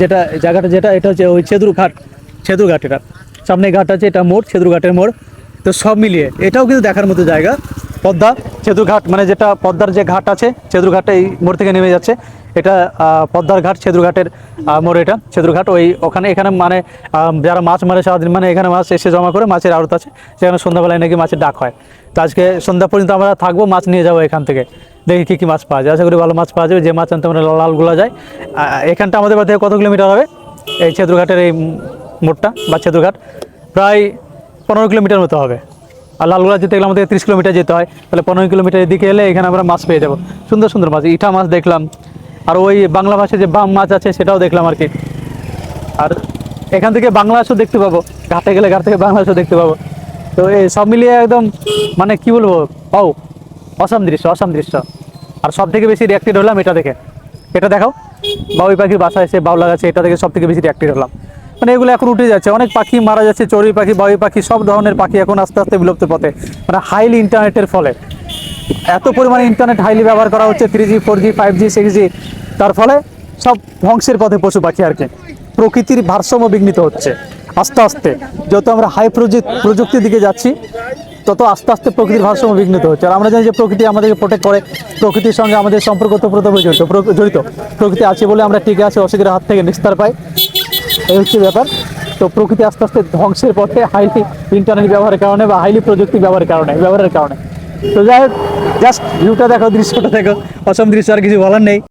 যেটা জায়গাটা যেটা, এটা হচ্ছে ওই ঘাট ছেদুর ঘাট এটা। সামনে ঘাট আছে, এটা মোড় ছেদুর ঘাটের মোড়। তো সব মিলিয়ে এটাও কিন্তু দেখার মতো জায়গা। পদ্মা ছেদুর ঘাট মানে যেটা পদ্মার যে ঘাট আছে ছেদুর ঘাটটা এই মোড় থেকে নেমে যাচ্ছে। এটা পদ্মার ঘাট ছেদুর ঘাটের মোড় এটা ছেদুর ঘাট। ওই ওখানে, এখানে মানে যারা মাছ মারে সারাদিন মানে এখানে মাছ এসে জমা করে মাছের আড়ত আছে। সেখানে সন্ধ্যাবেলায় নাকি মাছের ডাক হয়। তো আজকে সন্ধ্যা পর্যন্ত আমরা থাকব, মাছ নিয়ে যাব এখান থেকে। দেখি কী কী মাছ পাওয়া যায়। আশা করি ভালো মাছ পাওয়া যাবে। যে মাছ আনতে আমরা লালগুলা যায় এখানটা আমাদের বাড়ি থেকে কত কিলোমিটার হবে? এই ছেদুরঘাটের এই মোড়টা বা ছেদুরঘাট প্রায় পনেরো কিলোমিটার মতো হবে। আর লালগুলা যেতে গেলে আমাদের তিরিশ কিলোমিটার যেতে হয়। তাহলে পনেরো কিলোমিটার এদিকে এলে এখানে আমরা মাছ পেয়ে যাব। সুন্দর সুন্দর মাছ। ইঠা মাছ দেখলাম। আর ওই বাংলা ভাষায় যে বাম মাছ আছে, সেটাও দেখলাম আর কি। আর এখান থেকে বাংলা বাংলাদেশও দেখতে পাবো। ঘাটে গেলে ঘাট থেকে বাংলা বাংলাদেশও দেখতে পাবো। তো এই সব মিলিয়ে একদম মানে কি বলব? পাও। অসাম দৃশ্য অসাম দৃশ্য। আর সব থেকে বেশি রিয়াক্টেড হলাম এটা দেখে। এটা দেখাও। বাবুই পাখির বাসা এসে বাউলা গাছে এটা থেকে সব থেকে বেশি রিয়াক্টেড হলাম। মানে এগুলো এখন উঠে যাচ্ছে, অনেক পাখি মারা যাচ্ছে, চড়ুই পাখি, বাবুই পাখি, সব ধরনের পাখি এখন আস্তে আস্তে বিলুপ্ত পথে। মানে হাইলি ইন্টারনেটের ফলে। এত পরিমাণে ইন্টারনেট হাইলি ব্যবহার করা হচ্ছে three G four G five G six G তার ফলে সব ধ্বংসের পথে পশু পাখি আর কি। প্রকৃতির ভারসাম্য বিঘ্নিত হচ্ছে, আস্তে আস্তে। যত আমরা হাই প্রযুক্তির দিকে যাচ্ছি তত আস্তে আস্তে প্রকৃতির ভারসাম্য বিঘ্নিত হচ্ছে। আর আমরা জানি যে প্রকৃতি আমাদেরকে প্রোটেক্ট করে, প্রকৃতির সঙ্গে আমাদের সম্পর্ক ওতপ্রোতভাবে জড়িত। জড়িত। প্রকৃতি আছে বলে আমরা টিকে আছি অসুখের হাত থেকে নিস্তার পাই। এই হচ্ছে ব্যাপার। তো প্রকৃতি আস্তে আস্তে ধ্বংসের পথে হাইলি ইন্টারনেট ব্যবহারের কারণে বা হাইলি প্রযুক্তি ব্যবহারের কারণে ব্যবহারের কারণে। তো যাই হোক জাস্ট ভিউটা দেখো, দৃশ্যটা দেখো। অসম দৃশ্য আর কিছু বলার নেই।